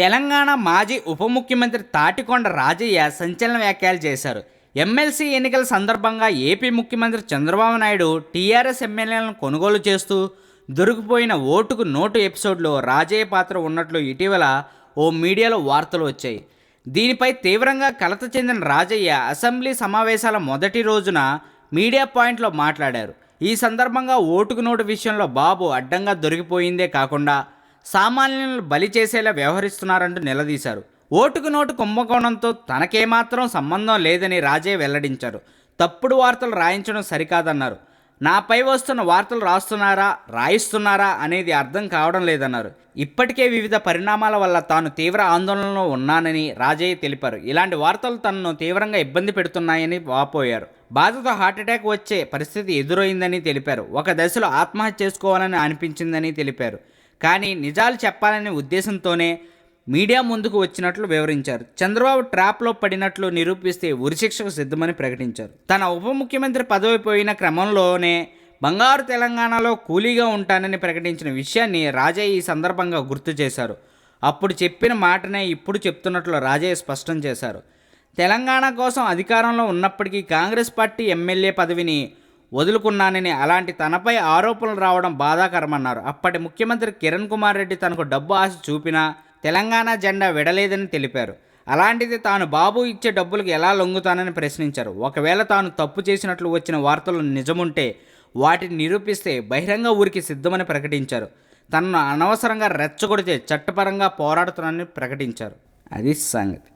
తెలంగాణ మాజీ ఉప ముఖ్యమంత్రి తాటికొండ రాజయ్య సంచలన వ్యాఖ్యలు చేశారు. ఎమ్మెల్సీ ఎన్నికల సందర్భంగా ఏపీ ముఖ్యమంత్రి చంద్రబాబు నాయుడు టీఆర్ఎస్ ఎమ్మెల్యేలను కొనుగోలు చేస్తూ దొరికిపోయిన ఓటుకు నోటు ఎపిసోడ్లో రాజయ్య పాత్ర ఉన్నట్లు ఇటీవల ఓ మీడియాలో వార్తలు వచ్చాయి. దీనిపై తీవ్రంగా కలత చెందిన రాజయ్య అసెంబ్లీ సమావేశాల మొదటి రోజున మీడియా పాయింట్లో మాట్లాడారు. ఈ సందర్భంగా ఓటుకు నోటు విషయంలో బాబు అడ్డంగా దొరికిపోయిందే కాకుండా సామాన్యులను బలి చేసేలా వ్యవహరిస్తున్నారంటూ నిలదీశారు. ఓటుకు నోటు కుంభకోణంతో తనకేమాత్రం సంబంధం లేదని రాజే వెల్లడించారు. తప్పుడు వార్తలు రాయించడం సరికాదన్నారు. నాపై వస్తున్న వార్తలు రాస్తున్నారా రాయిస్తున్నారా అనేది అర్థం కావడం లేదన్నారు. ఇప్పటికే వివిధ పరిణామాల వల్ల తాను తీవ్ర ఆందోళనలో ఉన్నానని రాజయ్య తెలిపారు. ఇలాంటి వార్తలు తనను తీవ్రంగా ఇబ్బంది పెడుతున్నాయని వాపోయారు. బాధతో హార్ట్అటాక్ వచ్చే పరిస్థితి ఎదురైందని తెలిపారు. ఒక దశలో ఆత్మహత్య చేసుకోవాలని అనిపించిందని తెలిపారు. కానీ నిజాలు చెప్పాలనే ఉద్దేశంతోనే మీడియా ముందుకు వచ్చినట్లు వివరించారు. చంద్రబాబు ట్రాప్లో పడినట్లు నిరూపిస్తే ఉరిశిక్షకు సిద్ధమని ప్రకటించారు. తన ఉప ముఖ్యమంత్రి పదవి పోయిన క్రమంలోనే బంగారు తెలంగాణలో కూలీగా ఉంటానని ప్రకటించిన విషయాన్ని రాజయ్య ఈ సందర్భంగా గుర్తు చేశారు. అప్పుడు చెప్పిన మాటనే ఇప్పుడు చెప్తున్నట్లు రాజయ్య స్పష్టం చేశారు. తెలంగాణ కోసం అధికారంలో ఉన్నప్పటికీ కాంగ్రెస్ పార్టీ ఎమ్మెల్యే పదవిని వదులుకున్నానని అలాంటి తనపై ఆరోపణలు రావడం బాధాకరమన్నారు. అప్పటి ముఖ్యమంత్రి కిరణ్ కుమార్ రెడ్డి తనకు డబ్బు ఆశ చూపినా తెలంగాణ జెండా విడలేదని తెలిపారు. అలాంటిది తాను బాబు ఇచ్చే డబ్బులకు ఎలా లొంగుతానని ప్రశ్నించారు. ఒకవేళ తాను తప్పు చేసినట్లు వచ్చిన వార్తలు నిజముంటే వాటిని నిరూపిస్తే బహిరంగ ఊరికి సిద్ధమని ప్రకటించారు. తనను అనవసరంగా రెచ్చగొడితే చట్టపరంగా పోరాడుతానని ప్రకటించారు. అది సంగతి.